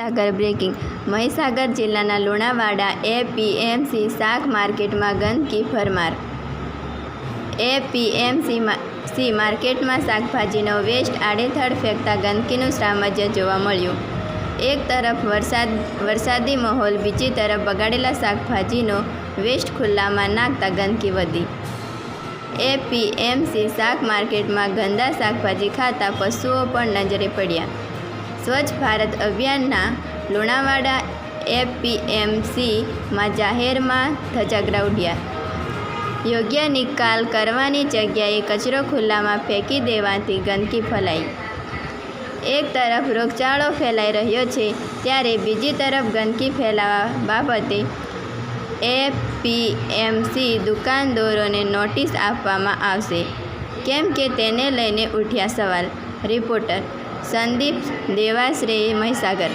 Mahisagar breaking. Mahisagar જિલ્લાના Lunawada APMC શાક માર્કેટમાં ગંદકી ભરમાર એપીએમસી સી માર્કેટમાં શાકભાજીનો વેસ્ટ આડેથડ ફેંકતા ગંદકીનું સામ્રાજ્ય જોવા મળ્યું. એક તરફ વરસાદ, વરસાદી માહોલ, બીજી તરફ બગાડેલા શાકભાજીનો વેસ્ટ ખુલ્લામાં નાખતા ગંદકી વધી. એપીએમસી શાક માર્કેટમાં ગંદા શાકભાજી ખાતા પશુઓ પણ નજરે પડ્યા. સ્વચ્છ ભારત અભિયાનના લુણાવાડા એપીએમસીમાં જાહેરમાં ધજાગરા ઉડ્યા યોગ્ય નિકાલ કરવાની જગ્યાએ કચરો ખુલ્લામાં ફેંકી દેવાથી ગંદકી ફેલાઈ. એક તરફ રોગચાળો ફેલાઈ રહ્યો છે, ત્યારે બીજી તરફ ગંદકી ફેલાવા બાબતે એપીએમસી દુકાનદારોને નોટિસ આપવામાં આવશે. કેમ કે તેને લઈને ઉઠ્યા સવાલ. રિપોર્ટર સંદીપ દેવાશ્રે મહીસાગર.